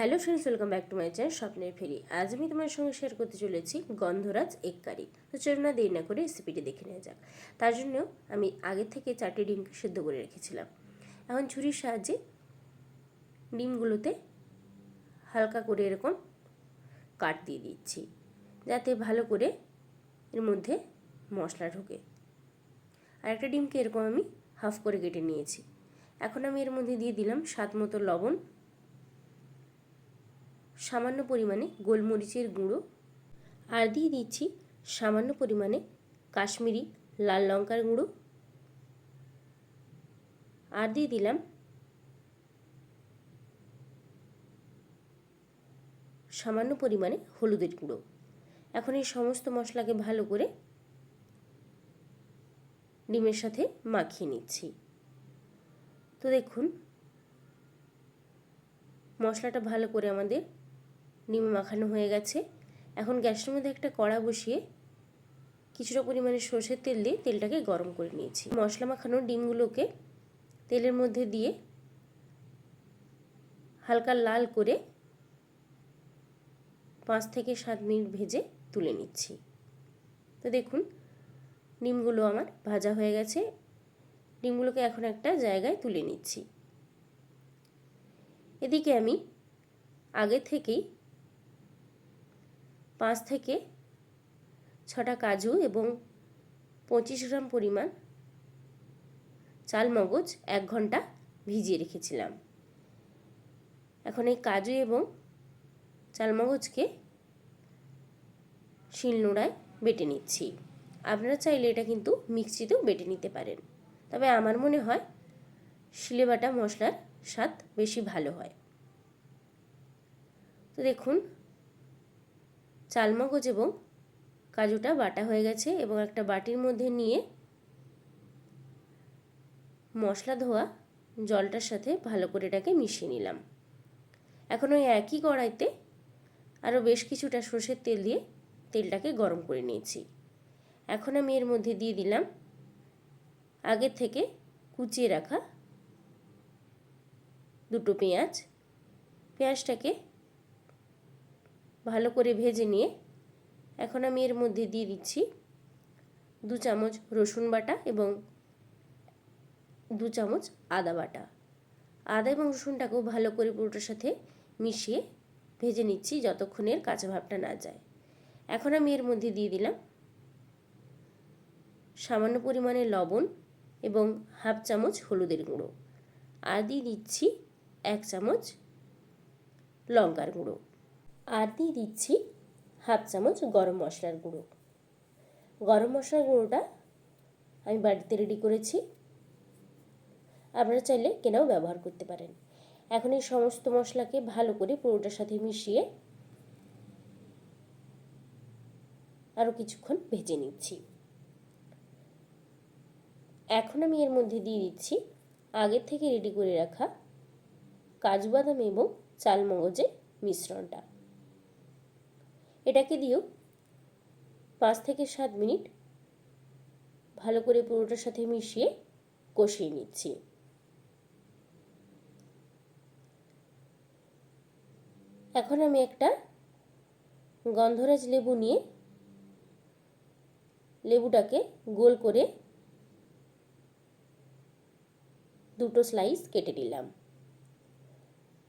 Hello friends, welcome back to my channel স্বপ্নের ফেরি। আজ আমি তোমার সঙ্গে শেয়ার করতে চলেছি গন্ধরাজ এগ কারি তো চলো না দেরি না করে রেসিপিটি দেখে নেওয়া যাক। তার জন্য আমি আগে থেকে চারটি ডিমকে সেদ্ধ করে রেখেছিলাম। এখন ছুরির সাহায্যে ডিমগুলোতে হালকা করে এরকম কাট দিয়ে দিচ্ছি, যাতে ভালো করে এর মধ্যে মশলা ঢোকে। আর একটা ডিমকে এরকম আমি হাফ করে কেটে নিয়েছি। এখন আমি এর মধ্যে দিয়ে দিলাম স্বাদ মতো লবণ সামান্য পরিমাণে গোলমরিচের গুঁড়ো। আর দিয়ে দিচ্ছি সামান্য পরিমাণে কাশ্মীরি লাল লঙ্কার গুঁড়ো। আর দিয়ে দিলাম সামান্য পরিমাণে হলুদের গুঁড়ো। এখন এই সমস্ত মশলাকে ভালো করে ডিমের সাথে মাখিয়ে নিচ্ছি। তো দেখুন, মশলাটা ভালো করে আমাদের ডিমে মাখানো হয়ে গেছে। এখন গ্যাসের মধ্যে একটা কড়া বসিয়ে কিছুটা পরিমাণে সর্ষের তেল দিয়ে তেলটাকে গরম করে নিয়েছি। মশলা মাখানো ডিমগুলোকে তেলের মধ্যে দিয়ে হালকা লাল করে পাঁচ থেকে সাত মিনিট ভেজে তুলে নিচ্ছি। তো দেখুন, ডিমগুলো আমার ভাজা হয়ে গেছে। ডিমগুলোকে এখন একটা জায়গায় তুলে নিচ্ছি। এদিকে আমি আগে থেকেই পাঁচ থেকে ছটা কাজু এবং পঁচিশ গ্রাম পরিমাণ চাল মগজ এক ঘণ্টা ভিজিয়ে রেখেছিলাম। এখন এই কাজু এবং চালমগজকে শিলনোড়ায় বেটে নিচ্ছি। আপনারা চাইলে এটা কিন্তু মিক্সিতেও বেটে নিতে পারেন। তবে আমার মনে হয় শিলে বাটা মশলার স্বাদ বেশি ভালো হয়। তো দেখুন চালমগজ এবং কাজুটা বাটা হয়ে গেছে এবং একটা বাটির মধ্যে নিয়ে মশলা ধোয়া জলটার সাথে ভালো করে এটাকে মিশিয়ে নিলাম। এখন ওই একই কড়াইতে আরও বেশ কিছুটা সর্ষের তেল দিয়ে তেলটাকে গরম করে নিয়েছি। এখন আমি এর মধ্যে দিয়ে দিলাম আগের থেকে কুচিয়ে রাখা দুটো পেঁয়াজ। পেঁয়াজটাকে ভালো করে ভেজে নিয়ে এখন আমি এর মধ্যে দিয়ে দিচ্ছি দু চামচ রসুন বাটা এবং দু চামচ আদা বাটা। আদা এবং রসুনটাকেও ভালো করে পুরোটার সাথে মিশিয়ে ভেজে নিচ্ছি যতক্ষণের কাঁচা ভাবটা না যায়। এখন আমি এর মধ্যে দিয়ে দিলাম সামান্য পরিমাণে লবণ এবং হাফ চামচ হলুদের গুঁড়ো। আর দিয়ে দিচ্ছি এক চামচ লঙ্কার গুঁড়ো। আর দিয়ে দিচ্ছি হাফ চামচ গরম মশলার গুঁড়ো। গরম মশলার গুঁড়োটা আমি বাড়িতে রেডি করেছি। আপনারা চাইলে কেনাও ব্যবহার করতে পারেন। এখন এই সমস্ত মশলাকে ভালো করে পুরোটার সাথে মিশিয়ে আরও কিছুক্ষণ ভেজে নিচ্ছি। এখন আমি এর মধ্যে দিয়ে দিচ্ছি আগের থেকে রেডি করে রাখা কাজু বাদাম এবং চালমগজের মিশ্রণটা। এটাকে দিয়েও পাঁচ থেকে সাত মিনিট ভালো করে পুরোটার সাথে মিশিয়ে কষিয়ে নিচ্ছি। এখন আমি একটা গন্ধরাজ লেবু নিয়ে লেবুটাকে গোল করে দুটো স্লাইস কেটে নিলাম।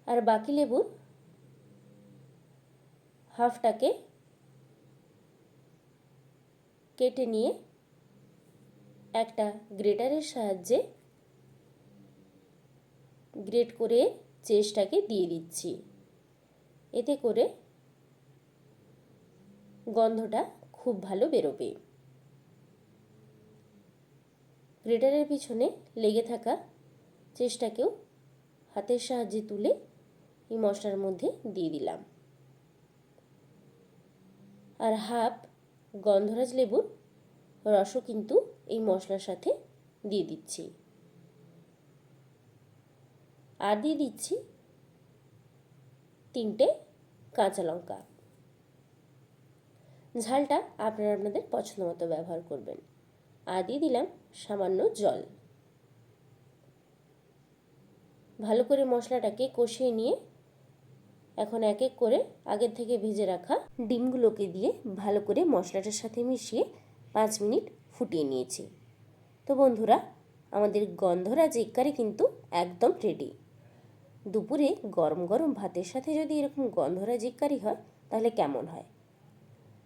আর বাকি লেবুর হাফটাকে কেটে নিয়ে একটা গ্রেটারের সাহায্যে গ্রেট করে চেস্টটাকে দিয়ে দিচ্ছি। এতে করে গন্ধটা খুব ভালো বেরোবে। গ্রেটারের পিছনে লেগে থাকা চেষ্টাকেও হাতের সাহায্যে তুলে এই মশলার মধ্যে দিয়ে দিলাম। আর হাফ গন্ধরাজ লেবুর রসও কিন্তু এই মশলার সাথে দিয়ে দিচ্ছি। আর দিয়ে দিচ্ছি তিনটে কাঁচা লঙ্কা। ঝালটা আপনারা আপনাদের পছন্দ মতো ব্যবহার করবেন। আর দিয়ে দিলাম সামান্য জল। ভালো করে মশলাটাকে কষিয়ে নিয়ে এখন এক এক করে আগের থেকে ভেজে রাখা ডিমগুলোকে দিয়ে ভালো করে মশলাটার সাথে মিশিয়ে পাঁচ মিনিট ফুটিয়ে নিয়েছি। তো বন্ধুরা, আমাদের গন্ধরাজ এগ কারি কিন্তু একদম রেডি দুপুরে গরম গরম ভাতের সাথে যদি এরকম গন্ধরাজ এগ কারি হয়, তাহলে কেমন হয়?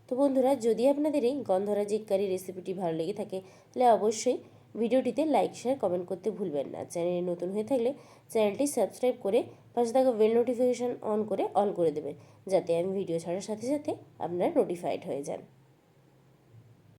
তো বন্ধুরা, যদি আপনাদের এই গন্ধরাজ এগ কারি রেসিপিটি ভালো লেগে থাকে, তাহলে অবশ্যই ভিডিওটিতে লাইক শেয়ার কমেন্ট করতে ভুলবেন না। চ্যানেলে নতুন হয়ে থাকলে চ্যানেলটি সাবস্ক্রাইব করে পাশে থাকা বেল নোটিফিকেশান অন করে অল করে দেবেন, যাতে আমি ভিডিও ছাড়ার সাথে সাথে আপনারা নোটিফাইড হয়ে যান।